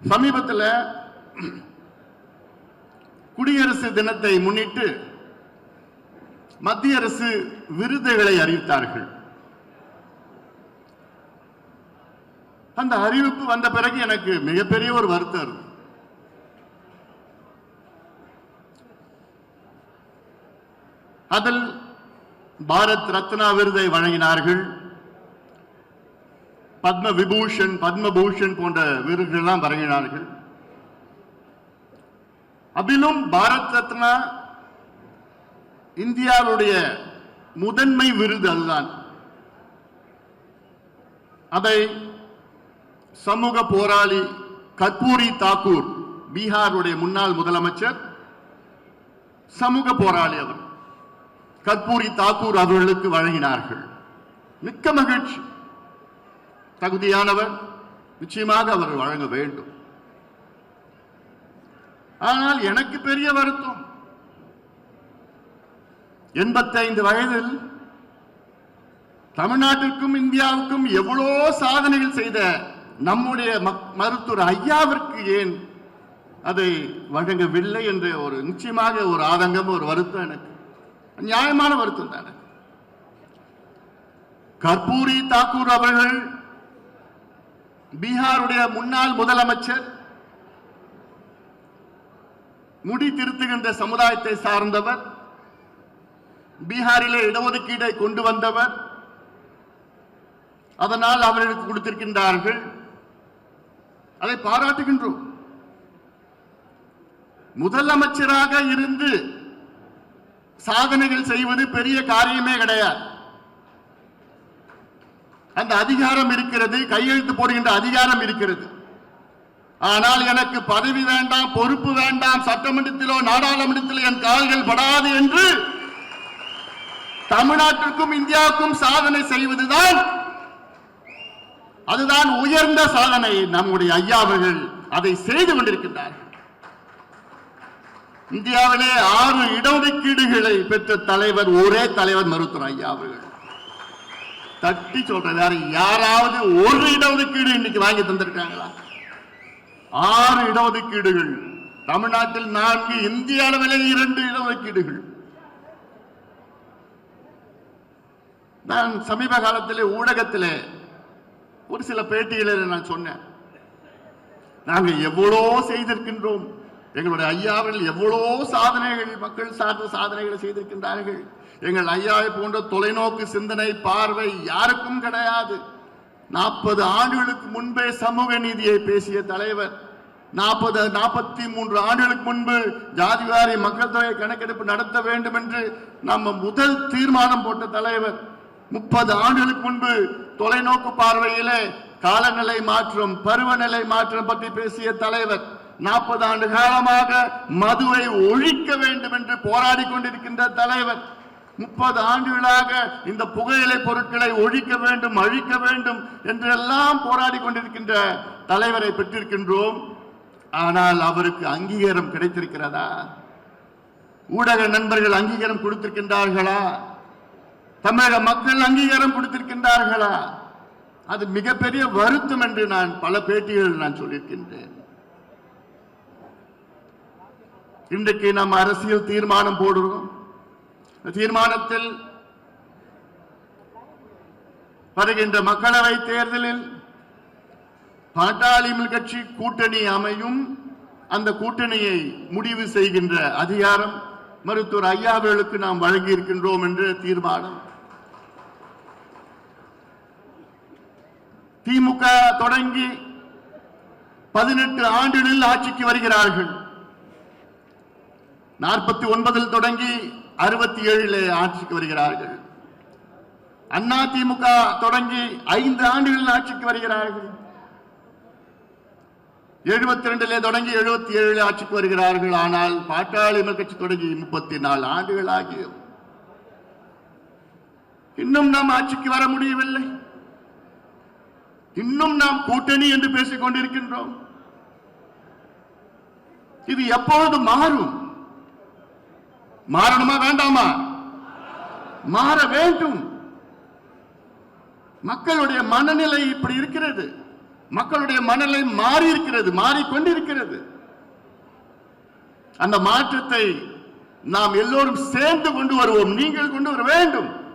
சமீபத்தில் குடியரசு தினத்தை முன்னிட்டு மத்திய அரசு விருதுகளை அறிவித்தார்கள். அந்த அறிவிப்பு வந்த பிறகு எனக்கு மிகப்பெரிய ஒரு வருத்தம் அதில் பாரத் ரத்னா விருதை வழங்கினார்கள். பத்ம விபூஷன் பத்மபூஷன் போன்ற விருதுகள்லாம் வழங்கினார்கள் அதிலும் பாரத் ரத்னா இந்தியாவுடைய முதன்மை விருது அதுதான். அதை சமூக போராளி கற்பூரி தாக்கூர் பீகாருடைய முன்னாள் முதலமைச்சர் சமூக போராளி அவர். கற்பூரி தாக்கூர் அவர்களுக்கு வழங்கினார்கள். மிக்க மகிழ்ச்சி. தகுதியானவர் நிச்சயமாக அவர் வழங்க வேண்டும். ஆனால் எனக்கு பெரிய வருத்தம். எண்பத்தைந்து வயதில் தமிழ்நாட்டிற்கும் இந்தியாவுக்கும் எவ்வளோ சாதனைகள் செய்த நம்முடைய மக்- மருத்துவர் ஐயாவிற்கு ஏன் அதை வழங்கவில்லை என்ற ஒரு நிச்சயமாக ஒரு ஆதங்கம் ஒரு வருத்தம் எனக்கு. நியாயமான வருத்தம் தானே கற்பூரி தாக்கூர் அவர்கள் பீகாருடைய முன்னாள் முதலமைச்சர் முடி திருத்துகின்ற சமுதாயத்தை சார்ந்தவர் பீகாரிலே இடஒதுக்கீட்டை கொண்டு வந்தவர் அதனால் அவர்களுக்கு கொடுத்திருக்கின்றார்கள். அதை பாராட்டுகின்றோம். முதலமைச்சராக இருந்து சாதனைகள் செய்வது பெரிய காரியமே கிடையாது. அந்த அதிகாரம் இருக்கிறது கையெழுத்து போடுகின்ற அதிகாரம் இருக்கிறது. ஆனால் எனக்கு பதவி வேண்டாம் பொறுப்பு வேண்டாம் சட்டமன்றத்திலோ நாடாளுமன்றத்திலோ என் கால்கள் படாது என்று தமிழ்நாட்டிற்கும் இந்தியாவுக்கும் சாதனை செய்வதுதான் அதுதான் உயர்ந்த சாதனை. நம்முடைய ஐயா அவர்கள் அதை செய்து கொண்டிருக்கின்றார்கள். இந்தியாவிலே ஆறு இடஒதுக்கீடுகளை பெற்ற தலைவர் ஒரே தலைவர் மருத்துவர் ஐயா அவர்கள். தட்டி சொல்றேன் வேற யாராவது ஒரு இடஒதுக்கீடு இன்னைக்கு வாங்கி தந்திருக்காங்களா? ஆறு இடஒதுக்கீடுகள். தமிழ்நாட்டில் நான்கு இந்திய அளவில் இரண்டு இடஒதுக்கீடுகள். நான் சமீப காலத்திலே ஊடகத்திலே ஒரு சில பேட்டிகளில் நான் சொன்னேன். நாங்கள் எவ்வளோ செய்திருக்கின்றோம். எங்களுடைய ஐயாவில் எவ்வளோ சாதனைகள் மக்கள் சார்ந்த சாதனைகளை செய்திருக்கின்றார்கள். எங்கள் ஐயாவை போன்ற தொலைநோக்கு சிந்தனை பார்வை யாருக்கும் கிடையாது. நாற்பது ஆண்டுகளுக்கு முன்பே சமூக நீதியை பேசிய தலைவர் நாற்பது நாற்பத்தி மூன்று ஆண்டுகளுக்கு முன்பு ஜாதிவாரி மக்கள் தொகை கணக்கெடுப்பு நடத்த வேண்டும் என்று நம்ம முதல் தீர்மானம் போட்ட தலைவர் முப்பது ஆண்டுகளுக்கு முன்பு தொலைநோக்கு பார்வையிலே காலநிலை மாற்றம் பருவநிலை மாற்றம் பற்றி பேசிய தலைவர் நாற்பது ஆண்டு காலமாக மதுவை ஒழிக்க வேண்டும் என்று போராடி கொண்டிருக்கின்ற தலைவர் முப்பது ஆண்டுகளாக இந்த புகையிலை பொருட்களை ஒழிக்க வேண்டும் அழிக்க வேண்டும் என்றெல்லாம் போராடி கொண்டிருக்கின்ற தலைவரை பெற்றிருக்கின்றோம். ஆனால் அவருக்கு அங்கீகாரம் கிடைத்திருக்கிறதா? ஊடக நண்பர்கள் அங்கீகாரம் கொடுத்திருக்கின்றார்களா? தமிழக மக்கள் அங்கீகாரம் கொடுத்திருக்கின்றார்களா? அது மிகப்பெரிய வருத்தம் என்று நான் பல பேட்டிகளில் நான் சொல்லியிருக்கின்றேன். இன்றைக்கு நாம் அரசியல் தீர்மானம் போடுறோம். தீர்மானத்தில் வருகின்ற மக்களவை தேர்தலில் பாட்டாளி கட்சி கூட்டணி அமையும் அந்த கூட்டணியை முடிவு செய்கின்ற அதிகாரம் மருத்துவர் ஐயாவர்களுக்கு நாம் வழங்கி இருக்கின்றோம் என்று தீர்மானம். திமுக தொடங்கி பதினெட்டு ஆண்டுகளில் ஆட்சிக்கு வருகிறார்கள். நாற்பத்தி ஒன்பதில் தொடங்கி அறுபத்தி ஏழிலே ஆட்சிக்கு வருகிறார்கள். அண்ணா திமுக தொடங்கி ஐந்து ஆண்டுகளில் ஆட்சிக்கு வருகிறார்கள். எழுபத்தி ரெண்டிலே தொடங்கி எழுபத்தி ஏழு ஆட்சிக்கு வருகிறார்கள். ஆனால் பாட்டாளி கட்சி தொடங்கி முப்பத்தி நாலு ஆண்டுகள் ஆகியும் இன்னும் நாம் ஆட்சிக்கு வர முடியவில்லை. இன்னும் நாம் கூட்டணி என்று பேசிக் கொண்டிருக்கின்றோம். இது எப்பொழுது மாறும்? மாறணுமா வேண்டாமா? மாற வேண்டும். மக்களுடைய மனநிலை இப்படி இருக்கிறது. மக்களுடைய மனநிலை மாறி இருக்கிறது மாறிக்கொண்டிருக்கிறது. அந்த மாற்றத்தை நாம் எல்லோரும் சேர்ந்து கொண்டு வருவோம். நீங்கள் கொண்டு வர வேண்டும்.